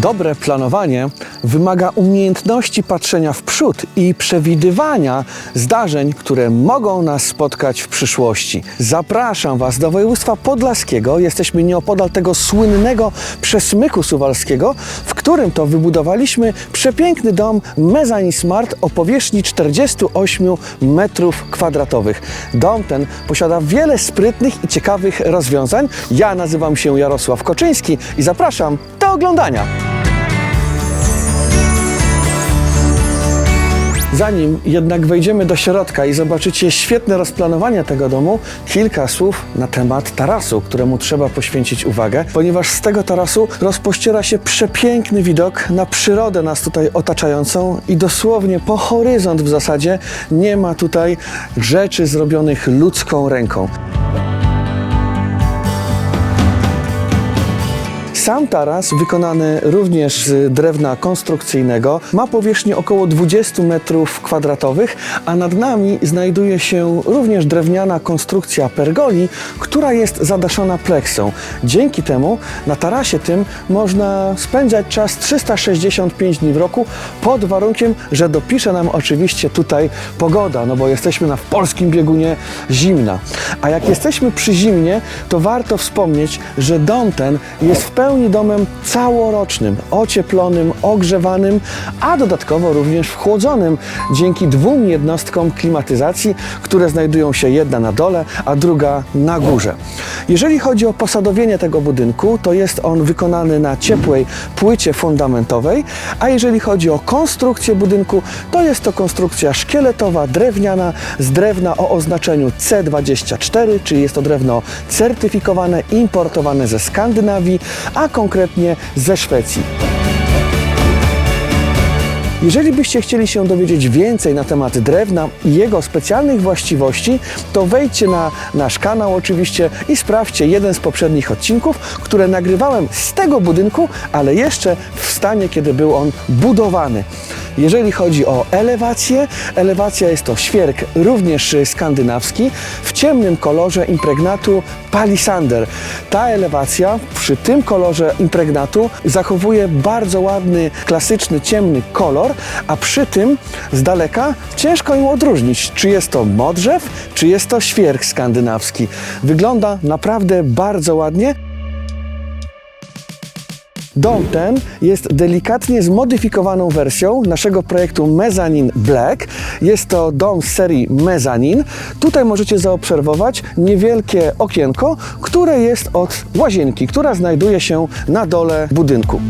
Dobre planowanie wymaga umiejętności patrzenia w przód i przewidywania zdarzeń, które mogą nas spotkać w przyszłości. Zapraszam Was do województwa podlaskiego. Jesteśmy nieopodal tego słynnego przesmyku suwalskiego, w którym to wybudowaliśmy przepiękny dom Mezzanine Smart o powierzchni 48 metrów kwadratowych. Dom ten posiada wiele sprytnych i ciekawych rozwiązań. Ja nazywam się Jarosław Koczyński i zapraszam do oglądania. Zanim jednak wejdziemy do środka i zobaczycie świetne rozplanowanie tego domu, kilka słów na temat tarasu, któremu trzeba poświęcić uwagę, ponieważ z tego tarasu rozpościera się przepiękny widok na przyrodę nas tutaj otaczającą i dosłownie po horyzont w zasadzie nie ma tutaj rzeczy zrobionych ludzką ręką. Sam taras, wykonany również z drewna konstrukcyjnego, ma powierzchnię około 20 metrów kwadratowych, a nad nami znajduje się również drewniana konstrukcja pergoli, która jest zadaszona pleksą. Dzięki temu na tarasie tym można spędzać czas 365 dni w roku, pod warunkiem, że dopisze nam oczywiście tutaj pogoda, no bo jesteśmy na w polskim biegunie zimna. A jak jesteśmy przy zimnie, to warto wspomnieć, że dom ten jest w pełni domem całorocznym, ocieplonym, ogrzewanym, a dodatkowo również wchłodzonym dzięki dwóm jednostkom klimatyzacji, które znajdują się jedna na dole, a druga na górze. Jeżeli chodzi o posadowienie tego budynku, to jest on wykonany na ciepłej płycie fundamentowej, a jeżeli chodzi o konstrukcję budynku, to jest to konstrukcja szkieletowa, drewniana, z drewna o oznaczeniu C24, czyli jest to drewno certyfikowane, importowane ze Skandynawii, a konkretnie ze Szwecji. Jeżeli byście chcieli się dowiedzieć więcej na temat drewna i jego specjalnych właściwości, to wejdźcie na nasz kanał oczywiście i sprawdźcie jeden z poprzednich odcinków, które nagrywałem z tego budynku, ale jeszcze w stanie, kiedy był on budowany. Jeżeli chodzi o elewację, elewacja jest to świerk również skandynawski w ciemnym kolorze impregnatu palisander. Ta elewacja przy tym kolorze impregnatu zachowuje bardzo ładny, klasyczny, ciemny kolor, a przy tym z daleka ciężko ją odróżnić, czy jest to modrzew, czy jest to świerk skandynawski. Wygląda naprawdę bardzo ładnie. Dom ten jest delikatnie zmodyfikowaną wersją naszego projektu Mezzanine Black. Jest to dom z serii Mezzanine. Tutaj możecie zaobserwować niewielkie okienko, które jest od łazienki, która znajduje się na dole budynku.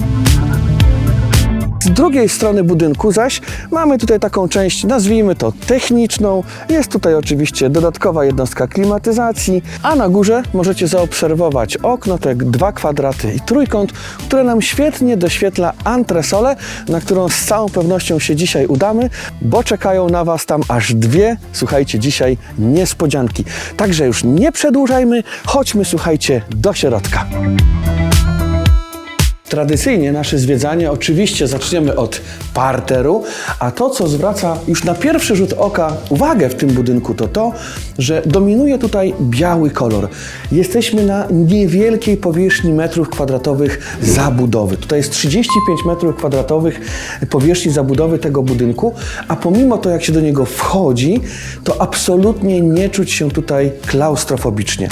Drugiej strony budynku zaś mamy tutaj taką część, nazwijmy to techniczną. Jest tutaj oczywiście dodatkowa jednostka klimatyzacji, a na górze możecie zaobserwować okno, te dwa kwadraty i trójkąt, które nam świetnie doświetla antresolę, na którą z całą pewnością się dzisiaj udamy, bo czekają na Was tam aż dwie, słuchajcie, dzisiaj niespodzianki. Także już nie przedłużajmy, chodźmy, słuchajcie, do środka. Tradycyjnie nasze zwiedzanie oczywiście zaczniemy od parteru, a to, co zwraca już na pierwszy rzut oka uwagę w tym budynku, to to, że dominuje tutaj biały kolor. Jesteśmy na niewielkiej powierzchni metrów kwadratowych zabudowy. Tutaj jest 35 metrów kwadratowych powierzchni zabudowy tego budynku, a pomimo to, jak się do niego wchodzi, to absolutnie nie czuć się tutaj klaustrofobicznie.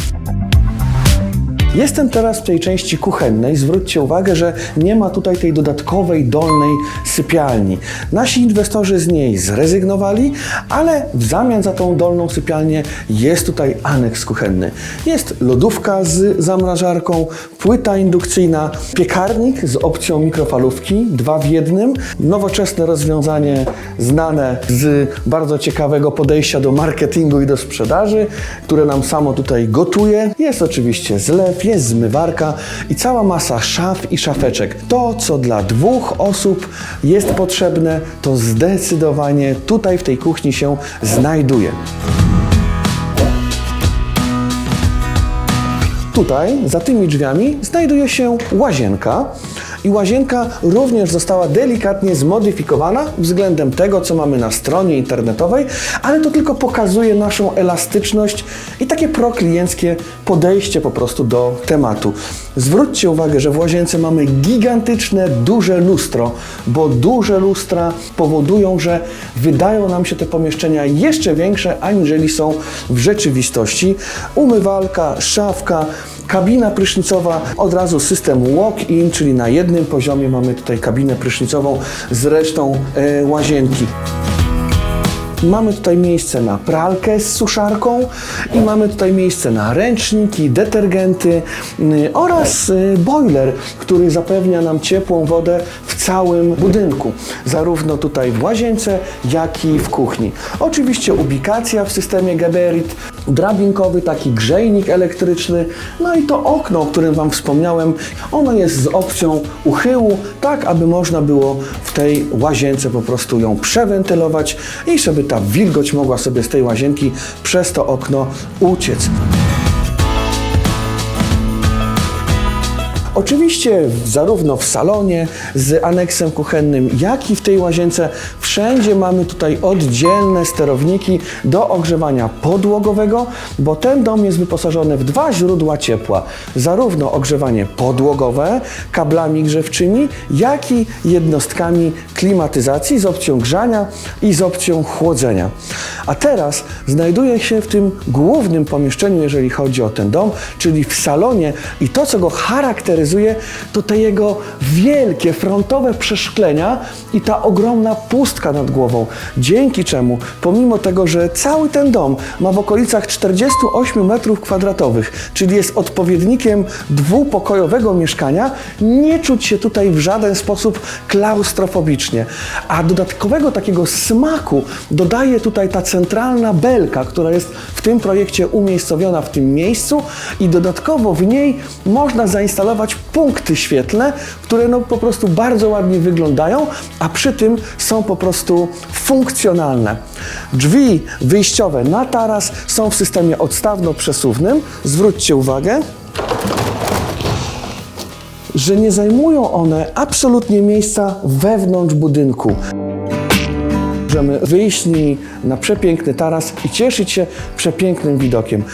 Jestem teraz w tej części kuchennej. Zwróćcie uwagę, że nie ma tutaj tej dodatkowej dolnej sypialni. Nasi inwestorzy z niej zrezygnowali, ale w zamian za tą dolną sypialnię jest tutaj aneks kuchenny. Jest lodówka z zamrażarką, płyta indukcyjna, piekarnik z opcją mikrofalówki, dwa w jednym. Nowoczesne rozwiązanie znane z bardzo ciekawego podejścia do marketingu i do sprzedaży, które nam samo tutaj gotuje. Jest oczywiście zlew, jest zmywarka i cała masa szaf i szafeczek. To, co dla dwóch osób jest potrzebne, to zdecydowanie tutaj w tej kuchni się znajduje. Tutaj, za tymi drzwiami, znajduje się łazienka. I łazienka również została delikatnie zmodyfikowana względem tego, co mamy na stronie internetowej, ale to tylko pokazuje naszą elastyczność i takie proklienckie podejście po prostu do tematu. Zwróćcie uwagę, że w łazience mamy gigantyczne, duże lustro, bo duże lustra powodują, że wydają nam się te pomieszczenia jeszcze większe, aniżeli są w rzeczywistości. Umywalka, szafka, kabina prysznicowa, od razu system walk-in, czyli na jednym poziomie mamy tutaj kabinę prysznicową z resztą e, łazienki. Mamy tutaj miejsce na pralkę z suszarką i mamy tutaj miejsce na ręczniki, detergenty y, oraz y, boiler, który zapewnia nam ciepłą wodę całym budynku, zarówno tutaj w łazience, jak i w kuchni. Oczywiście ubikacja w systemie Geberit, drabinkowy taki grzejnik elektryczny, no i to okno, o którym Wam wspomniałem, ono jest z opcją uchyłu, tak aby można było w tej łazience po prostu ją przewentylować i żeby ta wilgoć mogła sobie z tej łazienki przez to okno uciec. Oczywiście zarówno w salonie z aneksem kuchennym, jak i w tej łazience wszędzie mamy tutaj oddzielne sterowniki do ogrzewania podłogowego, bo ten dom jest wyposażony w dwa źródła ciepła. Zarówno ogrzewanie podłogowe kablami grzewczymi, jak i jednostkami klimatyzacji z opcją grzania i z opcją chłodzenia. A teraz znajduję się w tym głównym pomieszczeniu, jeżeli chodzi o ten dom, czyli w salonie i to, co go charakteryzuje, to te jego wielkie frontowe przeszklenia i ta ogromna pustka nad głową. Dzięki czemu, pomimo tego, że cały ten dom ma w okolicach 48 metrów kwadratowych, czyli jest odpowiednikiem dwupokojowego mieszkania, nie czuć się tutaj w żaden sposób klaustrofobicznie. A dodatkowego takiego smaku dodaje tutaj ta centralna belka, która jest w tym projekcie umiejscowiona w tym miejscu i dodatkowo w niej można zainstalować punkty świetlne, które no po prostu bardzo ładnie wyglądają, a przy tym są po prostu funkcjonalne. Drzwi wyjściowe na taras są w systemie odstawno-przesuwnym. Zwróćcie uwagę, że nie zajmują one absolutnie miejsca wewnątrz budynku. Możemy wyjść nimi na przepiękny taras i cieszyć się przepięknym widokiem.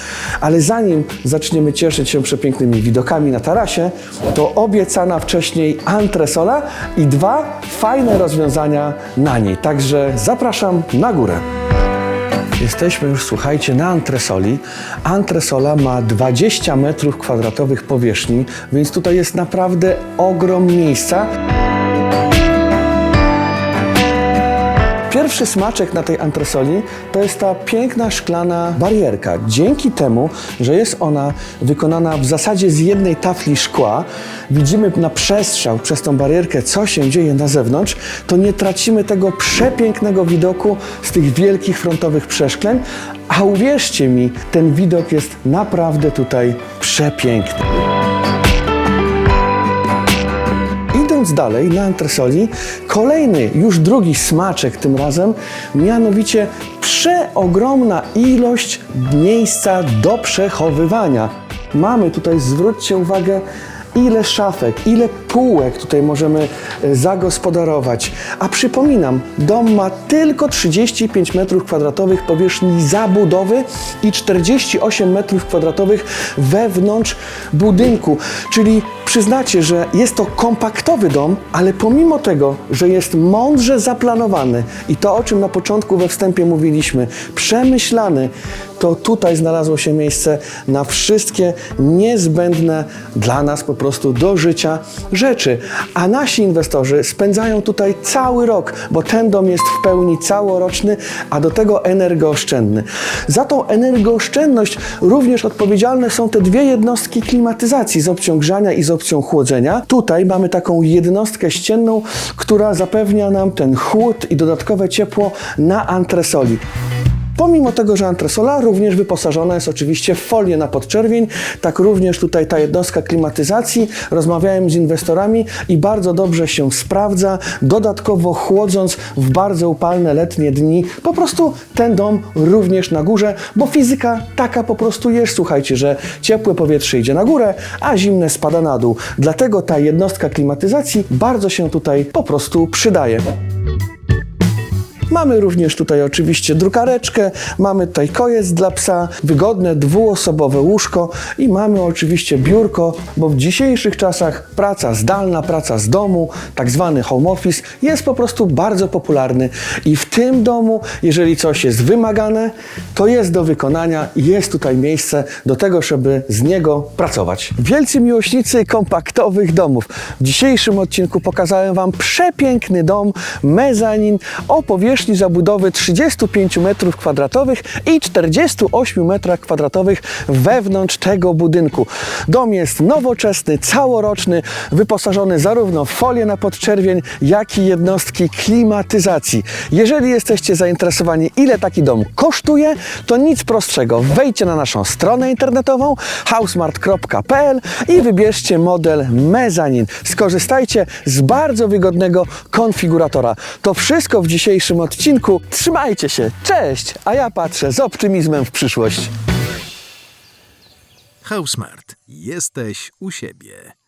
Ale zanim zaczniemy cieszyć się przepięknymi widokami na tarasie, to obiecana wcześniej antresola i dwa fajne rozwiązania na niej. Także zapraszam na górę. Jesteśmy już, słuchajcie, na antresoli. Antresola ma 20 metrów kwadratowych powierzchni, więc tutaj jest naprawdę ogrom miejsca. Pierwszy smaczek na tej antresoli to jest ta piękna szklana barierka. Dzięki temu, że jest ona wykonana w zasadzie z jednej tafli szkła, widzimy na przestrzał przez tą barierkę, co się dzieje na zewnątrz, to nie tracimy tego przepięknego widoku z tych wielkich frontowych przeszkleń, a uwierzcie mi, ten widok jest naprawdę tutaj przepiękny. Idąc dalej na antresoli, kolejny, już drugi smaczek tym razem, mianowicie przeogromna ilość miejsca do przechowywania. Mamy tutaj, zwróćcie uwagę, ile szafek, ile półek tutaj możemy e, zagospodarować. A przypominam, dom ma tylko 35 m2 powierzchni zabudowy i 48 m2 wewnątrz budynku. Czyli przyznacie, że jest to kompaktowy dom, ale pomimo tego, że jest mądrze zaplanowany i to, o czym na początku we wstępie mówiliśmy, przemyślany, to tutaj znalazło się miejsce na wszystkie niezbędne dla nas po prostu do życia rzeczy. A nasi inwestorzy spędzają tutaj cały rok, bo ten dom jest w pełni całoroczny, a do tego energooszczędny. Za tą energooszczędność również odpowiedzialne są te dwie jednostki klimatyzacji z opcją grzania i z opcją chłodzenia. Tutaj mamy taką jednostkę ścienną, która zapewnia nam ten chłód i dodatkowe ciepło na antresoli. Pomimo tego, że antresola również wyposażona jest oczywiście w folię na podczerwień, tak również tutaj ta jednostka klimatyzacji. Rozmawiałem z inwestorami i bardzo dobrze się sprawdza, dodatkowo chłodząc w bardzo upalne letnie dni. Po prostu ten dom również na górze, bo fizyka taka po prostu jest. Słuchajcie, że ciepłe powietrze idzie na górę, a zimne spada na dół. Dlatego ta jednostka klimatyzacji bardzo się tutaj po prostu przydaje. Mamy również tutaj oczywiście drukareczkę, mamy tutaj kojec dla psa, wygodne dwuosobowe łóżko i mamy oczywiście biurko, bo w dzisiejszych czasach praca zdalna, praca z domu, tak zwany home office jest po prostu bardzo popularny i w tym domu, jeżeli coś jest wymagane, to jest do wykonania i jest tutaj miejsce do tego, żeby z niego pracować. Wielcy miłośnicy kompaktowych domów. W dzisiejszym odcinku pokazałem Wam przepiękny dom mezanin o powierzchni zabudowy 35 m2 i 48 m2 wewnątrz tego budynku. Dom jest nowoczesny, całoroczny, wyposażony zarówno w folię na podczerwień, jak i jednostki klimatyzacji. Jeżeli jesteście zainteresowani, ile taki dom kosztuje, to nic prostszego. Wejdźcie na naszą stronę internetową housemart.pl i wybierzcie model mezanin. Skorzystajcie z bardzo wygodnego konfiguratora. To wszystko w dzisiejszym odcinku. Trzymajcie się, cześć! A ja patrzę z optymizmem w przyszłość. Housemart. Jesteś u siebie.